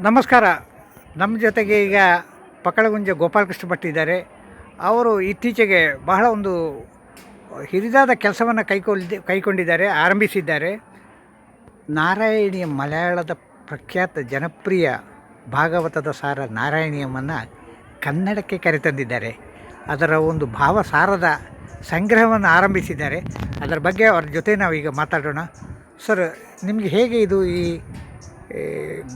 ನಮಸ್ಕಾರ. ನಮ್ಮ ಜೊತೆಗೆ ಈಗ ಪಕ್ಕಳಗುಂಜೆ ಗೋಪಾಲಕೃಷ್ಣ ಭಟ್ ಇದ್ದಾರೆ. ಅವರು ಇತ್ತೀಚೆಗೆ ಬಹಳ ಒಂದು ಹಿರಿದಾದ ಕೆಲಸವನ್ನು ಕೈಗೊಳ್ಳಿ ಕೈಗೊಂಡಿದ್ದಾರೆ ಆರಂಭಿಸಿದ್ದಾರೆ. ನಾರಾಯಣಿಯ ಮಲಯಾಳದ ಪ್ರಖ್ಯಾತ ಜನಪ್ರಿಯ ಭಾಗವತದ ಸಾರ ನಾರಾಯಣಿಯಮ್ಮನ್ನು ಕನ್ನಡಕ್ಕೆ ಕರೆತಂದಿದ್ದಾರೆ. ಅದರ ಒಂದು ಭಾವಸಾರದ ಸಂಗ್ರಹವನ್ನು ಆರಂಭಿಸಿದ್ದಾರೆ. ಅದರ ಬಗ್ಗೆ ಅವ್ರ ಜೊತೆ ನಾವೀಗ ಮಾತಾಡೋಣ. ಸರ್, ನಿಮಗೆ ಹೇಗೆ ಇದು ಈ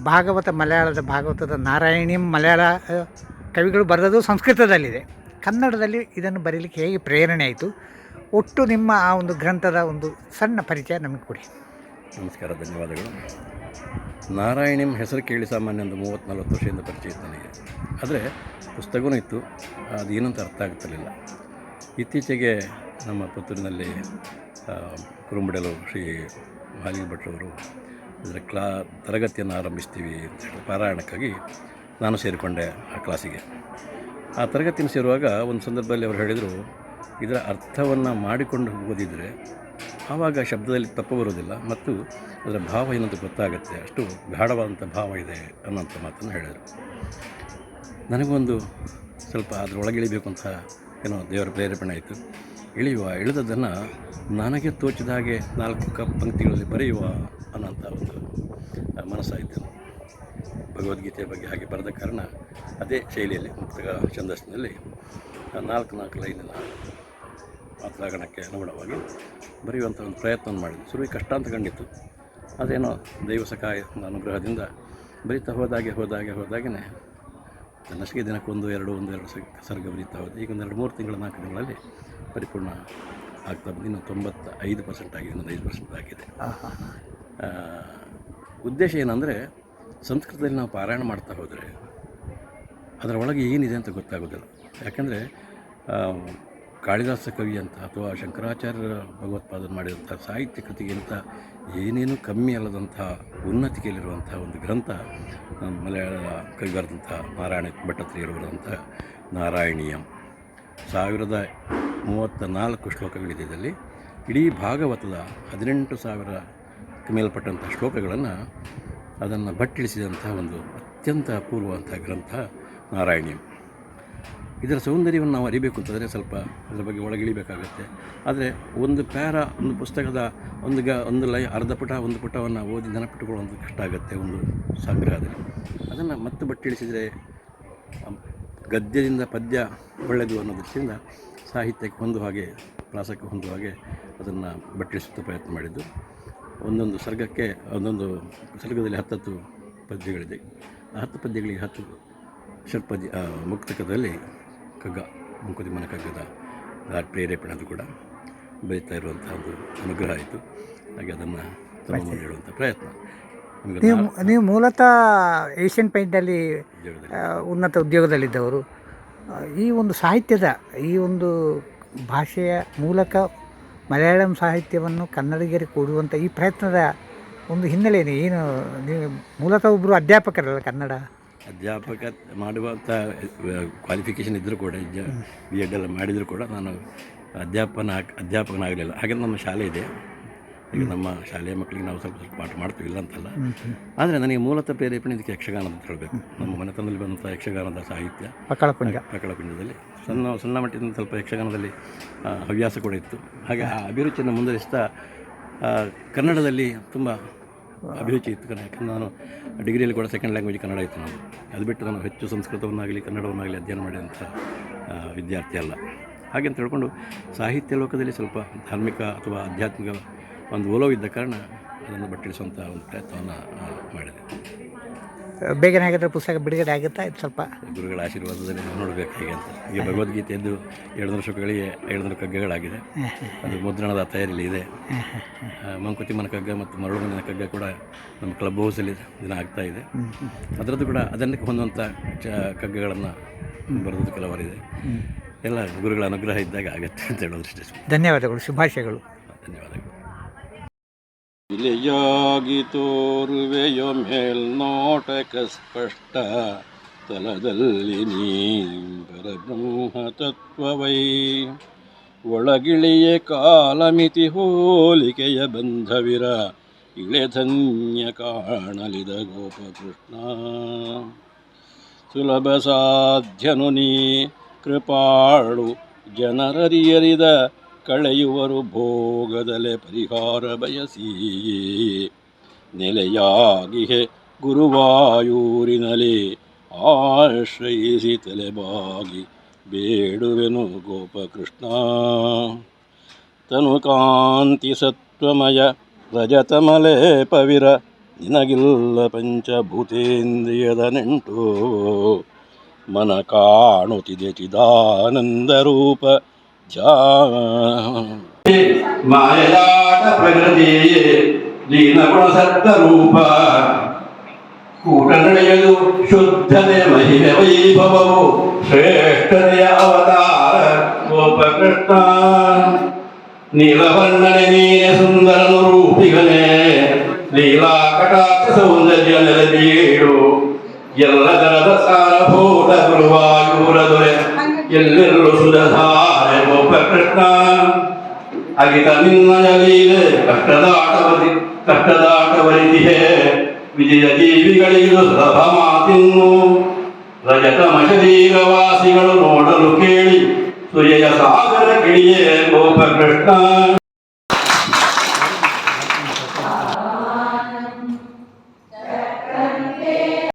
ಭಾಗವತ ಮಲಯಾಳದ ಭಾಗವತದ ನಾರಾಯಣಿಯಂ ಮಲಯಾಳ ಕವಿಗಳು ಬರೆದದು ಸಂಸ್ಕೃತದಲ್ಲಿದೆ. ಕನ್ನಡದಲ್ಲಿ ಇದನ್ನು ಬರೀಲಿಕ್ಕೆ ಹೇಗೆ ಪ್ರೇರಣೆ ಆಯಿತು? ಒಟ್ಟು ನಿಮ್ಮ ಆ ಒಂದು ಗ್ರಂಥದ ಒಂದು ಸಣ್ಣ ಪರಿಚಯ ನಮಗೆ ಕೊಡಿ. ನಮಸ್ಕಾರ, ಧನ್ಯವಾದಗಳು. ನಾರಾಯಣಿಂ ಹೆಸರು ಕೇಳಿ ಸಾಮಾನ್ಯ ಒಂದು ಮೂವತ್ತು ನಲವತ್ತು ವರ್ಷದಿಂದ ಪರಿಚಯ ಇತ್ತು ನನಗೆ. ಆದರೆ ಪುಸ್ತಕವೂ ಇತ್ತು ಅದೇನಂತ ಅಂತ ಅರ್ಥ ಆಗ್ತಿರಲಿಲ್ಲ. ಇತ್ತೀಚೆಗೆ ನಮ್ಮ ಪುತ್ತೂರಿನಲ್ಲಿ ಕುರುಂಬಡಲು ಶ್ರೀ ಮಾಲಿಂಗ ಭಟ್ರವರು ಇದರ ಕ್ಲಾ ತರಗತಿಯನ್ನು ಆರಂಭಿಸ್ತೀವಿ ಅಂತ ಹೇಳಿ ಪಾರಾಯಣಕ್ಕಾಗಿ ನಾನು ಸೇರಿಕೊಂಡೆ ಆ ಕ್ಲಾಸಿಗೆ. ಆ ತರಗತಿಯನ್ನು ಸೇರುವಾಗ ಒಂದು ಸಂದರ್ಭದಲ್ಲಿ ಅವರು ಹೇಳಿದರು, ಇದರ ಅರ್ಥವನ್ನು ಮಾಡಿಕೊಂಡು ಓದಿದರೆ ಆವಾಗ ಶಬ್ದದಲ್ಲಿ ತಪ್ಪು ಬರೋದಿಲ್ಲ ಮತ್ತು ಅದರ ಭಾವ ಏನಂತ ಗೊತ್ತಾಗುತ್ತೆ, ಅಷ್ಟು ಗಾಢವಾದಂಥ ಭಾವ ಇದೆ ಅನ್ನೋಂಥ ಮಾತನ್ನು ಹೇಳಿದರು. ನನಗೊಂದು ಸ್ವಲ್ಪ ಅದರೊಳಗೆ ಇಳಿಬೇಕು ಅಂತ ಏನೋ ದೇವರ ಪ್ರೇರೇಪಣೆ ಆಯಿತು. ಇಳಿಯುವ, ಇಳಿದದ್ದನ್ನು ನನಗೆ ತೋಚಿದ ಹಾಗೆ ನಾಲ್ಕು ಕಪ್ ಪಂಕ್ತಿಗಳಲ್ಲಿ ಬರೆಯುವ ಅನ್ನೋಂಥ ಒಂದು ಮನಸ್ಸಾಯಿತು ಭಗವದ್ಗೀತೆಯ ಬಗ್ಗೆ ಹಾಗೆ ಬರೆದ ಕಾರಣ ಅದೇ ಶೈಲಿಯಲ್ಲಿ ಮುಕ್ತಕ ಛಂದಸ್ಸಿನಲ್ಲಿ ನಾಲ್ಕು ನಾಲ್ಕು ಲೈನಿನ ಮಾತೃಗಣಕ್ಕೆ ಅನುಗುಣವಾಗಿ ಬರೆಯುವಂಥ ಒಂದು ಪ್ರಯತ್ನ ಮಾಡಿದೆ ಸುರುವಿ ಕಷ್ಟ ಅಂತ ಕಂಡಿತ್ತು. ಅದೇನೋ ದೈವ ಸಖಾಯ ಅನುಗ್ರಹದಿಂದ ಬರಿತಾ ಹೋದಾಗೆ ಹೋದಾಗೆ ಹೋದಾಗೇ ನಸಿಗೆ ದಿನಕ್ಕೊಂದು ಎರಡು, ಒಂದು, ಎರಡು ಒಂದೆರಡು ಸರ್ಗ ಬರೀತಾ ಹೋದೆ. ಈಗ ಒಂದು ಎರಡು, ಮೂರು ತಿಂಗಳ, ನಾಲ್ಕು ತಿಂಗಳಲ್ಲಿ ಪರಿಪೂರ್ಣ ಆಗ್ತಾ ಬಂದು ಇನ್ನು ತೊಂಬತ್ತ ಐದು ಪರ್ಸೆಂಟ್ ಆಗಿದೆ ಇನ್ನೊಂದು ಐದು ಪರ್ಸೆಂಟ್ ಆಗಿದೆ. ಉದ್ದೇಶ ಏನಂದರೆ ಸಂಸ್ಕೃತದಲ್ಲಿ ನಾವು ಪಾರಾಯಣ ಮಾಡ್ತಾ ಹೋದರೆ ಅದರೊಳಗೆ ಏನಿದೆ ಅಂತ ಗೊತ್ತಾಗೋದಿಲ್ಲ. ಯಾಕಂದರೆ ಕಾಳಿದಾಸ ಕವಿ ಅಂತ ಅಥವಾ ಶಂಕರಾಚಾರ್ಯರ ಭಗವತ್ಪಾದನ ಮಾಡಿದಂಥ ಸಾಹಿತ್ಯ ಕೃತಿಗಿಂತ ಏನೇನು ಕಮ್ಮಿ ಅಲ್ಲದಂಥ ಉನ್ನತಿಕೆಯಲ್ಲಿರುವಂಥ ಒಂದು ಗ್ರಂಥ ಮಲಯಾಳ ಕವಿ ಬರೆದಂಥ ನಾರಾಯಣ ಭಟ್ಟತ್ರಿಯರು ಬರೆದಂಥ ನಾರಾಯಣೀಯಂ. ಸಾವಿರದ ಮೂವತ್ತ ನಾಲ್ಕು ಶ್ಲೋಕಗಳಿದೆ ಇದರಲ್ಲಿ. ಇಡೀ ಭಾಗವತದ ಹದಿನೆಂಟು ಸಾವಿರ ಮೇಲ್ಪಟ್ಟಂಥ ಶ್ಲೋಕಗಳನ್ನು ಅದನ್ನು ಬಟ್ಟಿಳಿಸಿದಂಥ ಒಂದು ಅತ್ಯಂತ ಅಪೂರ್ವವಂಥ ಗ್ರಂಥ ನಾರಾಯಣಿ ಇದರ ಸೌಂದರ್ಯವನ್ನು ನಾವು ಅರಿಬೇಕು ಅಂತಂದರೆ ಸ್ವಲ್ಪ ಅದರ ಬಗ್ಗೆ ಒಳಗಿಳಿಬೇಕಾಗತ್ತೆ. ಆದರೆ ಒಂದು ಪ್ಯಾರ, ಒಂದು ಪುಸ್ತಕದ ಒಂದು ಗ, ಒಂದು ಲೈ ಅರ್ಧ ಪುಟ, ಒಂದು ಪುಟವನ್ನು ಓದಿ ನೆನಪಿಟ್ಟುಕೊಳ್ಳುವಂಥ ಕಷ್ಟ ಆಗುತ್ತೆ ಒಂದು ಸಂಗ್ರಹದಲ್ಲಿ. ಅದನ್ನು ಮತ್ತೆ ಬಟ್ಟಿಳಿಸಿದರೆ ಗದ್ಯದಿಂದ ಪದ್ಯ ಒಳ್ಳೆಯದು ಅನ್ನೋ ದೃಷ್ಟಿಯಿಂದ ಸಾಹಿತ್ಯಕ್ಕೆ ಹೊಂದುವ ಹಾಗೆ, ಪ್ರಾಸಕ್ಕೆ ಹೊಂದುವ ಹಾಗೆ ಅದನ್ನು ಬಟ್ಟಿಳಿಸುತ್ತ ಪ್ರಯತ್ನ ಮಾಡಿದ್ದು. ಒಂದೊಂದು ಸರ್ಗಕ್ಕೆ ಒಂದೊಂದು ಸರ್ಗದಲ್ಲಿ ಹತ್ತತ್ತು ಪದ್ಯಗಳಿದೆ. ಆ ಹತ್ತು ಪದ್ಯಗಳಿಗೆ ಹತ್ತು ಷಟ್ಪದ್ಯ ಮುಕ್ತಕದಲ್ಲಿ ಕಗ್ಗ ಮುಂಕುತಿಮ್ಮನ ಕಗ್ಗದ ಪ್ರೇರೇಪಣೆ ಅದು ಕೂಡ ಬರೀತಾ ಇರುವಂಥ ಒಂದು ಅನುಗ್ರಹ ಆಯಿತು. ಹಾಗೆ ಅದನ್ನು ಹೇಳುವಂಥ ಪ್ರಯತ್ನ. ನೀವು ನೀವು ಮೂಲತಃ ಏಷ್ಯನ್ ಪೇಂಟಲ್ಲಿ ಉನ್ನತ ಉದ್ಯೋಗದಲ್ಲಿದ್ದವರು ಈ ಒಂದು ಸಾಹಿತ್ಯದ ಈ ಒಂದು ಭಾಷೆಯ ಮೂಲಕ ಮಲಯಾಳಂ ಸಾಹಿತ್ಯವನ್ನು ಕನ್ನಡಿಗರಿಗೆ ಕೊಡುವಂಥ ಈ ಪ್ರಯತ್ನದ ಒಂದು ಹಿನ್ನೆಲೆಯೇ ಏನು ನೀವು ಮೂಲತಃ ಒಬ್ಬರು ಅಧ್ಯಾಪಕರಲ್ಲ ಕನ್ನಡ? ಅಧ್ಯಾಪಕ ಮಾಡುವಂಥ ಕ್ವಾಲಿಫಿಕೇಷನ್ ಇದ್ದರೂ ಕೂಡ ಬಿ ಎಡ್ ಎಲ್ಲ ಮಾಡಿದರೂ ಕೂಡ ನಾನು ಅಧ್ಯಾಪನ ಅಧ್ಯಾಪಕನಾಗಲಿಲ್ಲ. ಹಾಗೆ ನಮ್ಮ ಶಾಲೆ ಇದೆ. ಈಗ ನಮ್ಮ ಶಾಲೆಯ ಮಕ್ಕಳಿಗೆ ನಾವು ಸ್ವಲ್ಪ ಸ್ವಲ್ಪ ಪಾಠ ಮಾಡ್ತೀವಿ ಇಲ್ಲ ಅಂತಲ್ಲ. ಆದರೆ ನನಗೆ ಮೂಲತಃ ಪ್ರೇರೇಪಣೆ ಇದಕ್ಕೆ ಯಕ್ಷಗಾನ ಅಂತ ಹೇಳಬೇಕು. ನಮ್ಮ ಮನೆತನದಲ್ಲಿ ಬಂದಂಥ ಯಕ್ಷಗಾನದ ಸಾಹಿತ್ಯ. ಪಕ್ಕಳಕುಂಜ ಪ್ರಕಟಪಿಂಡದಲ್ಲಿ ಸಣ್ಣ ಸಣ್ಣ ಮಟ್ಟಿನ ಸ್ವಲ್ಪ ಯಕ್ಷಗಾನದಲ್ಲಿ ಹವ್ಯಾಸ ಕೂಡ ಇತ್ತು. ಹಾಗೆ ಆ ಅಭಿರುಚಿಯನ್ನು ಮುಂದುವರಿಸ್ತಾ ಕನ್ನಡದಲ್ಲಿ ತುಂಬ ಅಭಿರುಚಿ ಇತ್ತು ಕನ್ನಡ. ಯಾಕಂದ್ರೆ ನಾನು ಡಿಗ್ರಿಯಲ್ಲಿ ಕೂಡ ಸೆಕೆಂಡ್ ಲ್ಯಾಂಗ್ವೇಜ್ ಕನ್ನಡ ಇತ್ತು ನಾನು. ಅದು ಬಿಟ್ಟು ನಾನು ಹೆಚ್ಚು ಸಂಸ್ಕೃತವನ್ನಾಗಲಿ ಕನ್ನಡವನ್ನಾಗಲಿ ಅಧ್ಯಯನ ಮಾಡಿದಂಥ ವಿದ್ಯಾರ್ಥಿ ಅಲ್ಲ. ಹಾಗೆ ಅಂತ ಹೇಳ್ಕೊಂಡು ಸಾಹಿತ್ಯ ಲೋಕದಲ್ಲಿ ಸ್ವಲ್ಪ ಧಾರ್ಮಿಕ ಅಥವಾ ಆಧ್ಯಾತ್ಮಿಕ ಒಂದು ಒಲವಿದ್ದ ಕಾರಣ ಅದನ್ನು ಬಟ್ಟಿಳಿಸುವಂಥ ಒಂದು ಪ್ರಯತ್ನವನ್ನು ಮಾಡಿದೆ. ಬೇಗನೆ ಆಗಿದ್ರೆ ಪುಸ್ತಕ ಬಿಡುಗಡೆ ಆಗುತ್ತಾ? ಇದು ಸ್ವಲ್ಪ ಗುರುಗಳ ಆಶೀರ್ವಾದದಲ್ಲಿ ನಾವು ನೋಡಬೇಕು ಹೇಗೆ ಅಂತ. ಈಗ ಭಗವದ್ಗೀತೆಯದ್ದು ಎರಡು ನೂರು ಶ್ಲೋಕಗಳಿಗೆ ಎರಡು ನೂರು ಕಗ್ಗಗಳಾಗಿದೆ ಅದು ಮುದ್ರಣದ ತಯಾರಿಯಲ್ಲಿ ಇದೆ. ಮಂಕುತಿ ಮಂಕುತಿಮ್ಮನ ಕಗ್ಗ ಮತ್ತು ಮರಳುಮಂದಿನ ಕಗ್ಗ ಕೂಡ ನಮ್ಮ ಕ್ಲಬ್ ಹೌಸಲ್ಲಿ ದಿನ ಆಗ್ತಾ ಇದೆ. ಅದರದ್ದು ಕೂಡ ಅದನ್ನಕ್ಕೆ ಹೊಂದುವಂಥ ಚ ಕಗ್ಗಗಳನ್ನು ಬರೆದದ್ದು ಕೆಲವರಿದೆ ಎಲ್ಲ ಗುರುಗಳ ಅನುಗ್ರಹ ಇದ್ದಾಗ ಆಗತ್ತೆ ಅಂತ ಹೇಳೋದಷ್ಟೇ ಧನ್ಯವಾದಗಳು ಶುಭಾಶಯಗಳು. ಧನ್ಯವಾದಗಳು. ಇಲೆಯಾಗಿ ತೋರುವೆಯೋ ಮೇಲ್ನೋಟಕ ಸ್ಪಷ್ಟ. ತಲದಲ್ಲಿ ನೀ ಪರಬ್ರಹ್ಮ ತತ್ವವೈ ಒಳಗಿಳಿಯ ಕಾಲಮಿತಿ ಹೋಲಿಕೆಯ ಬಂಧವಿರ. ಇಳೆಧನ್ಯ ಕಾಣಲಿದ ಗೋಪಕೃಷ್ಣ. ಸುಲಭ ಸಾಧ್ಯನು ನೀ ಕೃಪಾಳು ಜನರರಿಯರಿದ. ಕಳೆಯುವರು ಭೋಗದಲೆ ಪರಿಹಾರ ಬಯಸಿ. ನೆಲೆಯಾಗಿಹೆ ಗುರುವಾಯೂರಿನಲ್ಲಿ ಆಶ್ರಯಿಸಿ ತಲೆಬಾಗಿ ಬೇಡುವೆನು ಗೋಪಕೃಷ್ಣ. ತನು ಕಾಂತಿ ಸತ್ವಮಯ ರಜತಮಲೆ ಪವಿರ, ನಿನಗಿಲ್ಲ ಪಂಚಭೂತೇಂದ್ರಿಯದ ನೆಂಟು. ಮನ ಕಾಣುತ್ತಿದೆ ಚಿದಾನಂದ ರೂಪ ಜಾ ಮಾಯದಾಟ ಪ್ರಕೃತಿಯೇ ದೀನಗುಣ ಸತ್ತ ರೂಪ ಕೂಟ ನಡೆಯಲು ಶುದ್ಧತೆ ಮಹಿಮೆ ವೈಭವವು ಶ್ರೇಷ್ಠತೆಯ ಅವತಾರ ಗೋಪಕೃಷ್ಣ ನೀಲವರ್ಣನೆ ನೀನೆ ಸುಂದರನು ರೂಪಿಗನೇ ಲೀಲಾ ಕಟಾಕ್ಷ ಸೌಂದರ್ಯ ನೆಲಬೀಡು ಎಲ್ಲ ದರದ ಸಾರಭೂತ ಗುರುವಾಯೂರ ದೊರೆ ಎಲ್ಲೆಲ್ಲೂ ಸುಧಧಾರೆ ಗೋಪಕೃಷ್ಣ ಅಗಿತ ನಿನ್ನಯ ಲೀಲೆ ಕಷ್ಟದಾಟವರಿ ಕಷ್ಟದಾಟವರಿತಿಹೆ ವಿಜಯ ಜೀವಿಗಳಿಗೂ ಸುಲಭ ಮಾತಿನ್ನು ರಜತ ಮಶರೀರವಾಸಿಗಳು ನೋಡಲು ಕೇಳಿ ಸುಜಯ ಸಾಗರ ಕಿಡಿಯೇ ಗೋಪಕೃಷ್ಣ